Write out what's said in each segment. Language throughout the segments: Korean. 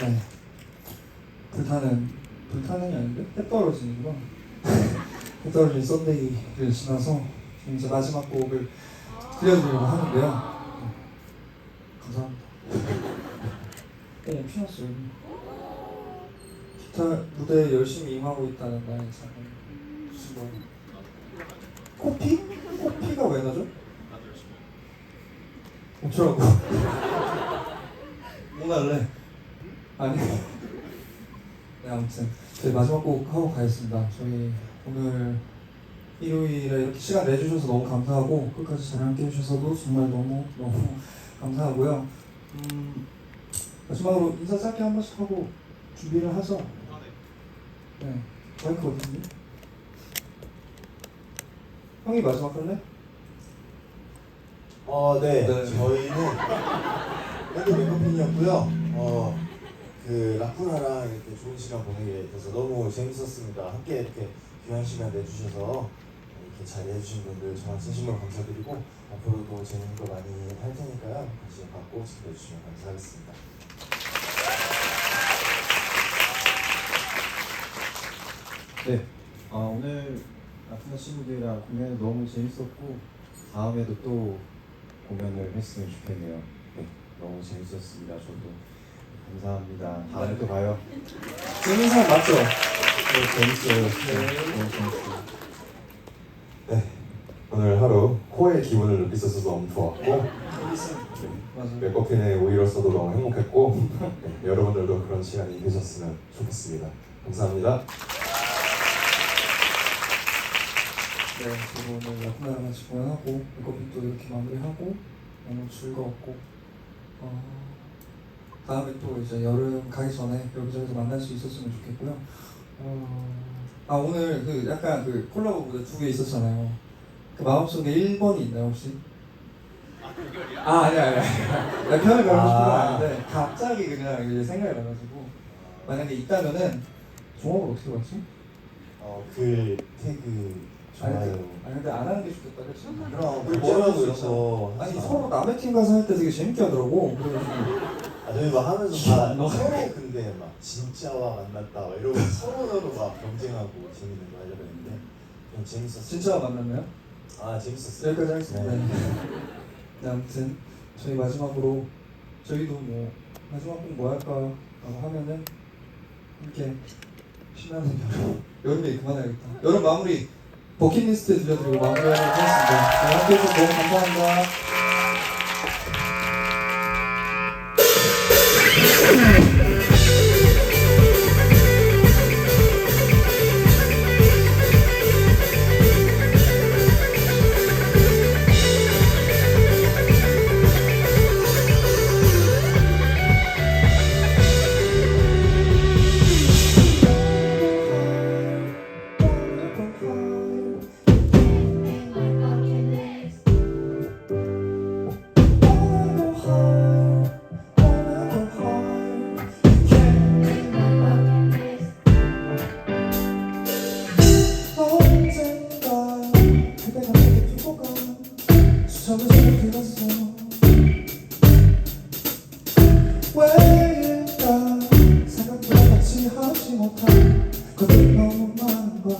네. 불타는 불타는이 아닌데 해 떨어지는구나. 해 떨어진 썬데이를 지나서 이제 마지막 곡을 들려드리려고 하는데요. 네. 감사합니다. 어, 피났어요. 기타 무대에 열심히 임하고 있다는 나의 작은 수고. 코피? 코피가 왜 나죠? 어쩌라고? 뭐 날래? 아니. 네, 아무튼 저희 마지막 곡 하고 가겠습니다. 저희 오늘 일요일에 이렇게 시간 내주셔서 너무 감사하고 끝까지 잘 함께 해주셔서도 정말 너무 너무 감사하고요. 음, 마지막으로 인사 짧게 한 번씩 하고 준비를 하죠. 네, 마이크 어딨니? 형이 마지막 할래? 어, 네. 네. 저희는 밴드 메이커핀이었고요. 어, 그 라쿠나랑 이렇게 좋은 시간 보내게 돼서 너무 재밌었습니다. 함께 이렇게 귀한 시간 내주셔서 이렇게 자리해주신 분들 정말 진심으로 감사드리고 앞으로도 재밌는 거 많이 할 테니까요. 관심 갖고 지켜주시면 감사하겠습니다. 네, 어, 오늘 아프나 친구들이랑 공연 너무 재밌었고 다음에도 또 공연을 했으면 좋겠네요. 네, 너무 재밌었습니다. 저도 감사합니다. 다음에 또 봐요. 재밌는 사람 맞죠? 네, 재밌어요. 네, 너무 재밌어요. 네, 오늘 하루 코의 기분을 느낄 수 있어서 너무 좋았고 맞아요. 맥커핀의 오이로서도 너무 행복했고 네, 여러분들도 그런 시간이 되셨으면 좋겠습니다. 감사합니다. 네, 저도 오늘 야쿠나랑 같이 공연하고 메이크업도 이렇게 마무리하고 너무 즐거웠고 어, 다음에 또 이제 여름 가기 전에 여기저기서 만날 수 있었으면 좋겠고요. 어, 아 오늘 그 약간 그 콜라보 무대 두 개 있었잖아요. 그 마음속에 1번이 있나요 혹시? 아 아니야 아니야 아니야. 나 편을 걸고 싶은 건 아. 아닌데 갑자기 그냥 이제 생각이 나가지고 만약에 있다면은 종업을 어떻게 봤지? 어, 그 태그 아니, 좋아요. 그- 아니 근데 안 하는 게 좋겠다 그치? 그럼 우리 뭐 뭐라고 있어. 아니 서로 남의 팀 가서 할 때 되게 재밌게 하더라고 그래가지고 아, 저희 막 하면서 다 서로 근데 막 진짜와 만났다 막 이러고 서로 서로 막 경쟁하고 재밌는 거 하려고 했는데 그냥 재밌었어요. 진짜 만났나요? 아 재밌었어요. 여기까지 하겠습니다 네. 네, 아무튼 저희 마지막으로 저희도 뭐 마지막 곡뭐 할까라고 하면은 이렇게 신나는 여름 여름에 그만해야겠다 여름 마무리 버킷리스트 들려드리고 마무리하도록 하겠습니다 네, 함께 해주셔서 너무 감사합니다 하지 못한 것들이 너무 많은 거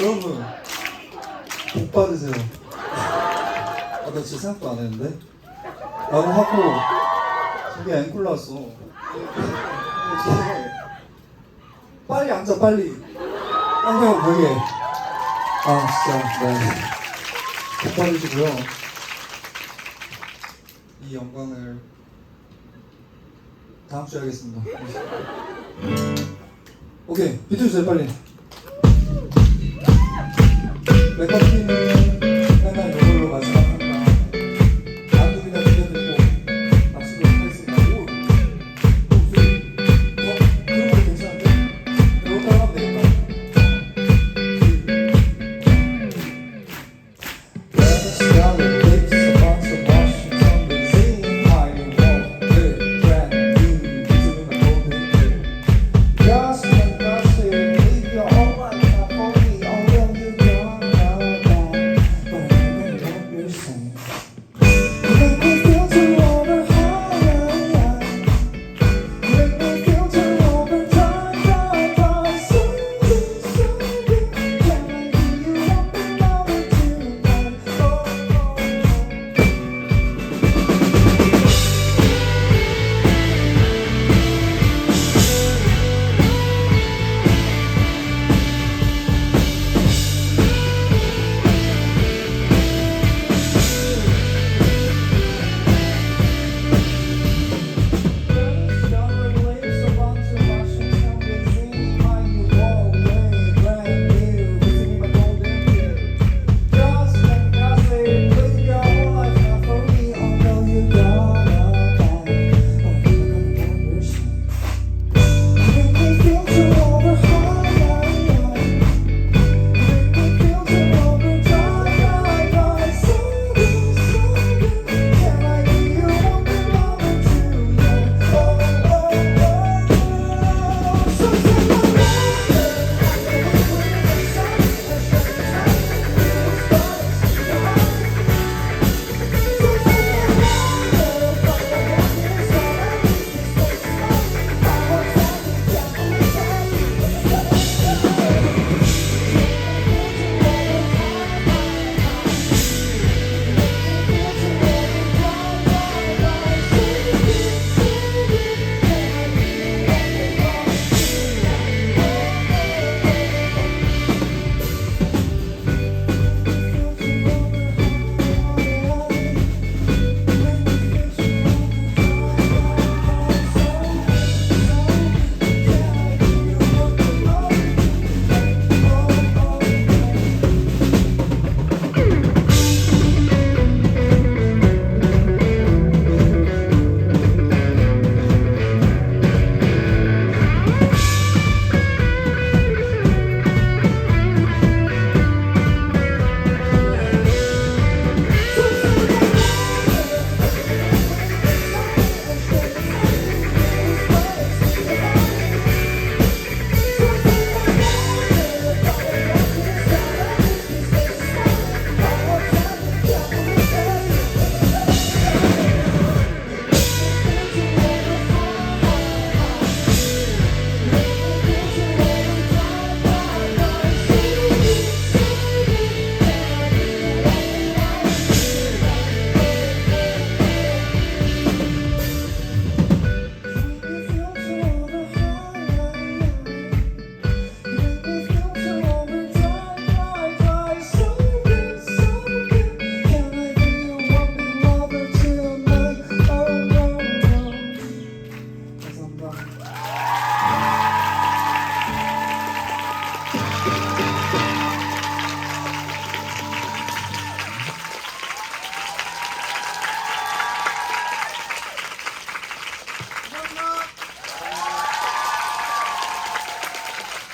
여러분 복 받으세요. 아, 나 진짜 생각도 안 했는데. 라고 하고 저기 앵콜 나왔어. 빨리 앉아 빨리. 안녕 보게. 아 진짜 네. 복 받으시고요. 이 영광을 다음 주에 하겠습니다. 오케이 비트 주세요 빨리. Let us sing.